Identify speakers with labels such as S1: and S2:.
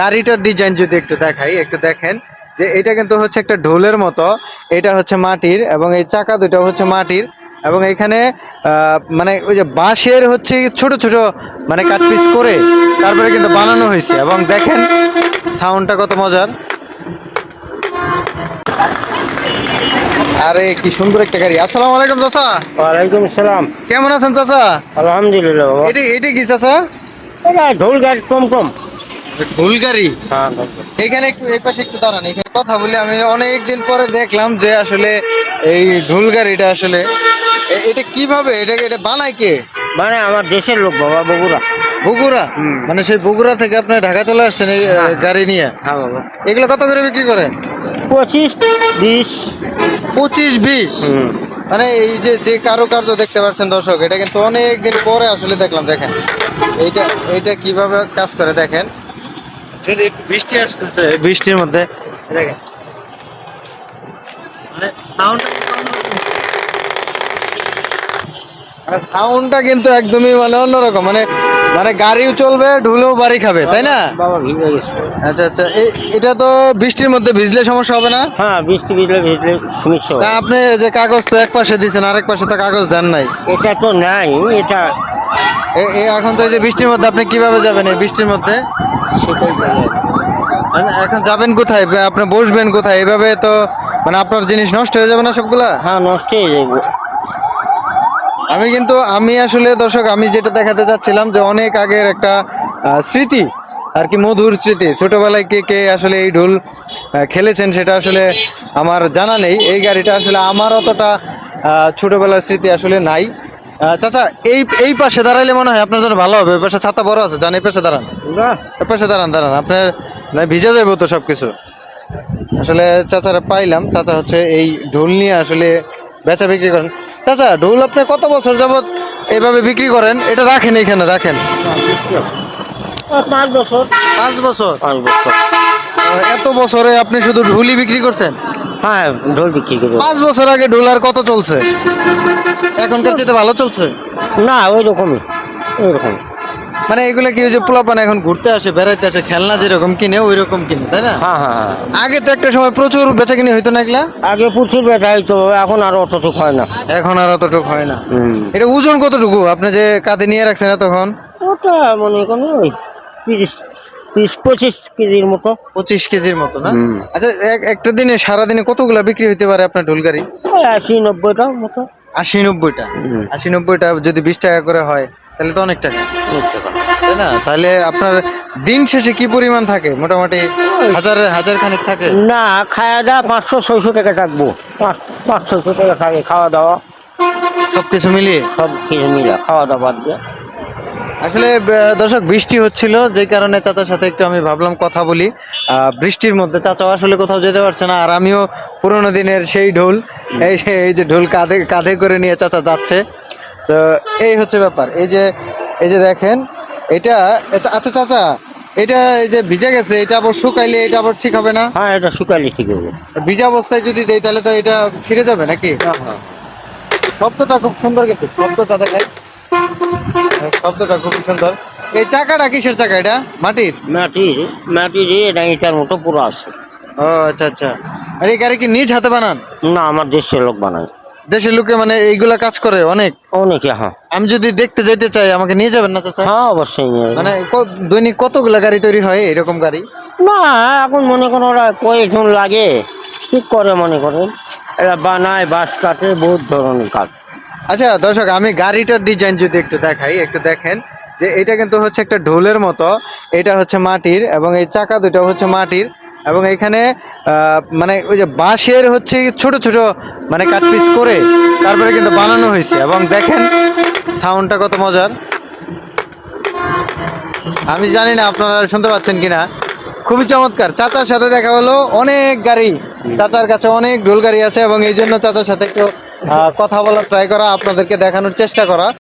S1: গাড়িটার ডিজাইন যদি একটু দেখাই একটু দেখেন যে এটা কিন্তু হচ্ছে একটা ঢোলের মতো এটা হচ্ছে মাটির এবং এই চাকা দুটো হচ্ছে মাটির এবং এখানে মানে ওই যে বাঁশের হচ্ছে ছোট ছোট মানে কাট পিস করে তারপরে কিন্তু বানানো হয়েছে এবং দেখেন সাউন্ডটা কত মজার। আরে কি সুন্দর একটা গাড়ি। আসসালামু আলাইকুম চাচা।
S2: ওয়ালাইকুম সালাম।
S1: কেমন আছেন চাচা?
S2: আলহামদুলিল্লাহ
S1: এটা এটা কি চাচা?
S2: এটা ঢোল গাড়ি কম কম।
S1: ঢোল গাড়ি।
S2: হ্যাঁ
S1: এখানে একটু এই পাশে একটু দাঁড়ান এখানে কথা বলি আমি অনেক দিন পরে দেখলাম যে আসলে এই ঢোল গাড়িটা আসলে এটা কীভাবে এটা এটা বানায় কে?
S2: মানে আমার দেশের লোক বাবা বগুড়া।
S1: বগুড়া? মানে সেই বগুড়া থেকে আপনি ঢাকা চলে আসছেন এই গাড়ি নিয়ে?
S2: হ্যাঁ বাবা।
S1: এগুলো কত করে বিক্রি করেন?
S2: পঁচিশ বিশ।
S1: পঁচিশ বিশ? মানে এই যে যে কারুকার্য দেখতে পাচ্ছেন দর্শক এটা কিন্তু অনেক দিন পরে আসলে দেখলাম দেখেন। এইটা এইটা কীভাবে কাজ করে দেখেন। যদি একটু বৃষ্টি আসতেছে বৃষ্টির মধ্যে। দেখেন। মানে সাউন্ডটা সাউন্ডটা কিন্তু একদমই মানে অন্যরকম মানে মানে গাড়িও চলবে ঢুলেও বাড়ি খাবে তাই না? আচ্ছা আচ্ছা এটা তো বৃষ্টির মধ্যে ভিজলে সমস্যা হবে না?
S2: হ্যাঁ বৃষ্টি ভিজলে ভিজলে সমস্যা
S1: তা আপনি যে কাগজ তো এক পাশে দিয়েছেন আরেক পাশে তো কাগজ দেন নাই।
S2: এটা তো নাই এটা
S1: এখন তো এই যে বৃষ্টির মধ্যে আপনি কীভাবে যাবেন এই বৃষ্টির মধ্যে। মানে এখন যাবেন কোথায়? আপনি বসবেন কোথায়? এভাবে তো মানে আপনার জিনিস নষ্ট হয়ে যাবে না সবগুলা?
S2: হ্যাঁ নষ্ট হয়ে যাবে
S1: আমি কিন্তু আমি আসলে দর্শক আমি যেটা দেখাতে চাচ্ছিলাম যে অনেক আগের একটা স্মৃতি আর কি মধুর স্মৃতি। ছোটবেলায় কে কে আসলে এই ঢোল খেলেছেন সেটা আসলে আমার জানা নেই। এই গাড়িটা আসলে আমার অতটা ছোটবেলার স্মৃতি আসলে নাই। চাচা এই এই পাশে দাঁড়াইলে মনে হয় আপনার জন্য ভালো হবে। পাশে ছাতা বড় আছে জান এই পাশে দাঁড়ান। এই পাশে দাঁড়ান দাঁড়ান। আপনার না ভিজে যাবে তো সব কিছু আসলে চাচারা পাইলাম। চাচা হচ্ছে এই ঢোল নিয়ে আসলে বেচা বিক্রি করেন। চাচা ঢোল আপনি কত বছর যাবৎ এভাবে বিক্রি করেন? এটা রাখেন এখানে রাখেন।
S2: পাঁচ বছর।
S1: পাঁচ বছর?
S2: পাঁচ বছর।
S1: এত বছরে আপনি শুধু ঢুলি বিক্রি করছেন?
S2: হ্যাঁ ঢোল বিক্রি করব
S1: পাঁচ বছর আগে ঢোল আর কত চলছে? এখনকার চেয়ে ভালো চলছে?
S2: না ওই রকমই ওই রকম
S1: মানে এগুলো কি ওই যে পোলাপান এখন ঘুরতে আসে বেড়াইতে আসে খেলনা যেরকম কিনে ওই রকম কিনে তাই না?
S2: হ্যাঁ হ্যাঁ হ্যাঁ।
S1: আগে তো একটা সময় প্রচুর বেচা কিনে হইতো না এগুলা?
S2: আগে প্রচুর বেটা হইতো এখন আর অতটুক হয় না।
S1: এখন আর অতটুকু হয় না। এটা ওজন কতটুকু? আপনি যে কাঁধে নিয়ে রাখছেন তখন
S2: ওটা মনে করো ওই তিরিশ তিরিশ পঁচিশ কেজির মতো।
S1: পঁচিশ কেজির মতো না? আচ্ছা এক- একটা দিনে সারাদিনে কতগুলা বিক্রি হইতে পারে আপনার ঢোল গাড়ি?
S2: আশি নব্বইটা মতো।
S1: আশি নব্বইটা? আশি নব্বইটা যদি বিশ টাকা করে হয় তাহলে তো অনেক টাকা। তাই না? তাহলে আপনার দিন শেষে কি পরিমাণ থাকে? মোটামুটি হাজার হাজার খানিক থাকে?
S2: না খাওয়া দাওয়া পাঁচশো ছয়শো টাকা থাকব। পাঁচ পাঁচ ছয়শো টাকা থাকে খাওয়া দাওয়া।
S1: সবকিছু মিলিয়ে?
S2: সব কিছু মিলে খাওয়া দাওয়া বাদ দিয়ে।
S1: আসলে দর্শক বৃষ্টি হচ্ছিল যে কারণে চাচার সাথে একটু আমি ভাবলাম কথা বলি। বৃষ্টির মধ্যে চাচাও আসলে কোথাও যেতে পারছে না আর আমিও পুরোনো দিনের সেই ঢোল এই এই যে ঢোল কাঁধে কাঁধে করে নিয়ে চাচা যাচ্ছে। তো এই হচ্ছে ব্যাপার। এই যে এই যে দেখেন এটা আচ্ছা আচ্ছা চাচা এটা এই যে ভিজে গেছে এটা আবার শুকাইলে এটা আবার ঠিক হবে না?
S2: হ্যাঁ এটা শুকাইলে ঠিক হবে।
S1: ভিজা অবস্থায় যদি দেই তাহলে তো এটা ছিঁড়ে যাবে নাকি? শব্দটা খুব সুন্দর কিন্তু শব্দটা দেখাই শব্দটা খুব সুন্দর। এই চাকাটা কিসের চাকা এটা? মাটির?
S2: মাটির মাটির এটা ইটার মতো পুরো আছে।
S1: ও আচ্ছা আচ্ছা। আর এই গাড়ি কি নিজ হাতে বানান?
S2: না আমার দেশের লোক বানায়।
S1: দেশের লোকে মানে এইগুলা কাজ করে অনেক?
S2: অনেকে হ্যাঁ।
S1: আমি যদি দেখতে যেতে চাই আমাকে নিয়ে যাবেন না চাচা?
S2: হ্যাঁ অবশ্যই
S1: মানে দৈনিক কতগুলা গাড়ি তৈরি হয় এরকম গাড়ি?
S2: না এখন মনে করো ওরা কয়েকজন লাগে। ঠিক করে মনে করেন? এরা বানায় বাস কাটে বহুত ধরনের কাজ।
S1: আচ্ছা দর্শক, আমি গাড়িটার ডিজাইন যদি একটু দেখাই, একটু দেখেন যে এটা কিন্তু হচ্ছে একটা ঢোলের মতো। এটা হচ্ছে মাটির এবং এই চাকা দুটো হচ্ছে মাটির এবং এখানে মানে ওই যে বাঁশের হচ্ছে ছোট ছোট মানে কাট পিস করে তারপরে কিন্তু বানানো হয়েছে এবং দেখেন সাউন্ডটা কত মজার। আমি জানি না আপনারা শুনতে পাচ্ছেন কিনা। খুবই চমৎকার। চাচার সাথে দেখা হলো, অনেক গাড়ি। চাচার কাছে অনেক ঢোল গাড়ি আছে এবং এই জন্য চাচার সাথে একটু কথা বলার ট্রাই করা আপনাদেরকে দেখানোর চেষ্টা করা।